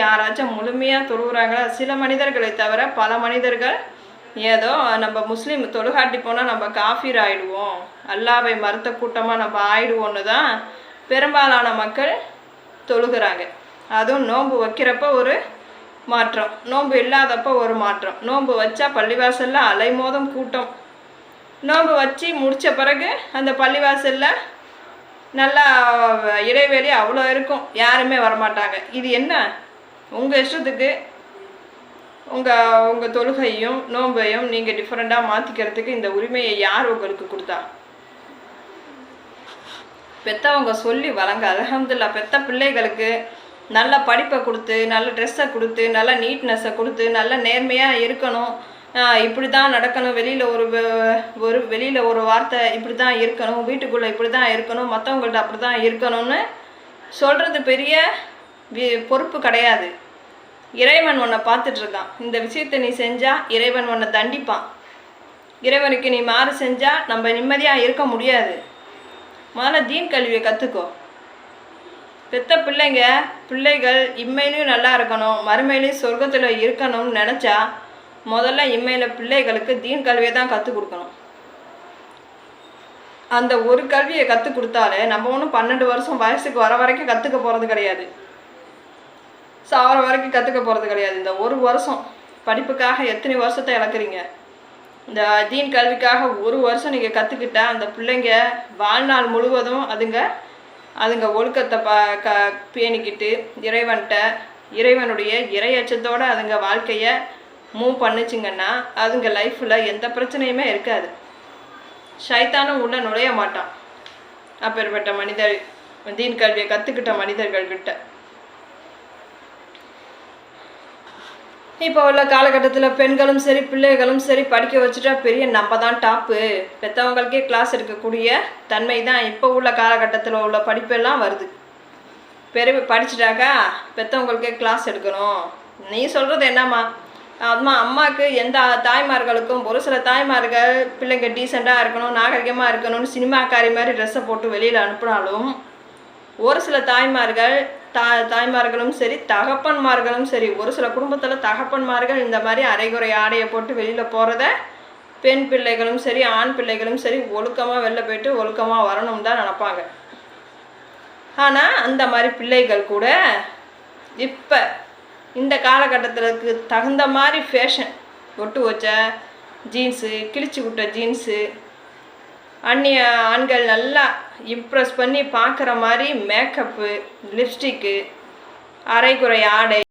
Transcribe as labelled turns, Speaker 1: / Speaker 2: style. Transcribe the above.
Speaker 1: யாராச்சும் முழுமையாக தொழுகிறாங்களா சில மனிதர்களை தவிர பல மனிதர்கள் ஏதோ நம்ம முஸ்லீம் தொழுகாட்டி போனால் நம்ம காஃபீர் ஆயிடுவோம். அல்லாவை மறுத்த கூட்டமாக நம்ம ஆயிடுவோன்னு தான் பெரும்பாலான மக்கள் தொழுகிறாங்க. அதுவும் நோன்பு வைக்கிறப்ப ஒரு மாற்றம். நோன்பு இல்லாதப்ப ஒரு மாற்றம். நோன்பு வச்சா பள்ளிவாசலில் அலைமோதும் கூட்டம். நோன்பு வச்சு முடித்த பிறகு அந்த பள்ளிவாசலில் நல்லா இடைவெளி அவ்வளோ இருக்கும். யாருமே வரமாட்டாங்க. இது என்ன? உங்கள் இஷ்டத்துக்கு உங்கள் உங்கள் தொழுகையும் நோன்பையும் நீங்கள் டிஃப்ரெண்ட்டாக மாற்றிக்கிறதுக்கு இந்த உரிமையை யார் உங்களுக்கு கொடுத்தா? பெத்தவங்க சொல்லி வழங்க. அலமதுல்லா பெத்த பிள்ளைகளுக்கு நல்ல படிப்பை கொடுத்து நல்ல ட்ரெஸ்ஸை கொடுத்து நல்ல நீட்னஸை கொடுத்து நல்ல நேர்மையாக இருக்கணும். இப்படி தான் நடக்கணும். வெளியில் ஒரு ஒரு வெளியில் ஒரு வார்த்தை இப்படி தான் இருக்கணும். வீட்டுக்குள்ளே இப்படி தான் இருக்கணும். மற்றவங்கள்ட்ட அப்படி தான் இருக்கணும்னு சொல்கிறது பெரிய பொறுப்பு கிடையாது. இறைவன் உன்னை பார்த்துட்டு இருக்கான் இந்த விஷயத்தை நீ செஞ்சால் இறைவன் உன்னை தண்டிப்பான். இறைவனுக்கு நீ மாறு செஞ்சால் நம்ம நிம்மதியாக இருக்க முடியாது. முதல்ல தீன் கல்வியை கற்றுக்கோ பெத்த பிள்ளைங்க பிள்ளைகள் இம்மையிலையும் நல்லா இருக்கணும் மறுமையிலையும் சொர்க்கத்தில் இருக்கணும்னு நினச்சா முதல்ல இம்மையில் பிள்ளைகளுக்கு தீன் கல்வியை தான் கற்றுக் கொடுக்கணும். அந்த ஒரு கல்வியை கற்றுக் கொடுத்தாலே நம்ம ஒன்றும் பன்னெண்டு வருஷம் வயசுக்கு வர வரைக்கும் கற்றுக்க போகிறது கிடையாது. சாவர வரைக்கும் கற்றுக்க போகிறது கிடையாது. இந்த ஒரு வருஷம் படிப்புக்காக எத்தனை வருஷத்தை இழக்கிறீங்க? இந்த தீன் கல்விக்காக ஒரு வருஷம் நீங்கள் கற்றுக்கிட்டா அந்த பிள்ளைங்க வாழ்நாள் முழுவதும் அதுங்க அதுங்க ஒழுக்கத்தை ப க பேணிக்கிட்டு இறைவன்கிட்ட இறைவனுடைய இறையச்சத்தோடு அதுங்க வாழ்க்கையை மூவ் பண்ணிச்சிங்கன்னா அதுங்க லைஃப்பில் எந்த பிரச்சனையுமே இருக்காது. சைத்தானும் உள்ள நுழைய மாட்டான். அப்பேற்பட்ட மனிதர் தீன் கல்வியை கற்றுக்கிட்ட மனிதர்கள்கிட்ட இப்போ உள்ள காலகட்டத்தில் பெண்களும் சரி பிள்ளைகளும் சரி படிக்க வச்சுட்டா பெரிய நம்ம தான் டாப்பு பெற்றவங்களுக்கே கிளாஸ் எடுக்கக்கூடிய தன்மை தான் இப்போ உள்ள காலகட்டத்தில் உள்ள படிப்பெல்லாம் வருது. பெரிய படிச்சுட்டாக்கா பெற்றவங்களுக்கே கிளாஸ் எடுக்கணும். நீ சொல்கிறது என்னம்மா? அம்மா அம்மாவுக்கு எந்த தாய்மார்களுக்கும் ஒரு சில தாய்மார்கள் பிள்ளைங்க டீசெண்டாக இருக்கணும் நாகரிகமாக இருக்கணும்னு சினிமாக்காரி மாதிரி ட்ரெஸ்ஸை போட்டு வெளியில் அனுப்புனாலும் ஒரு சில தாய்மார்கள் தா தாய்மார்களும் சரி தகப்பன்மார்களும் சரி ஒரு சில குடும்பத்தில் தகப்பன்மார்கள் இந்த மாதிரி அரைகுறை ஆடையை போட்டு வெளியில் போகிறத பெண் பிள்ளைகளும் சரி ஆண் பிள்ளைகளும் சரி ஒழுக்கமாக வெளில போயிட்டு ஒழுக்கமாக வரணும் தான் நினப்பாங்க. ஆனால் அந்த மாதிரி பிள்ளைகள் கூட இப்போ இந்த காலகட்டத்திற்கு தகுந்த மாதிரி ஃபேஷன் ஒட்டு வச்ச ஜீன்ஸு கிழிச்சு விட்ட ஜீன்ஸு அந்நிய ஆண்கள் நல்லா இம்ப்ரெஸ் பண்ணி பார்க்குற மாதிரி மேக்கப்பு லிப்ஸ்டிக்கு அரைக்குறை ஆடை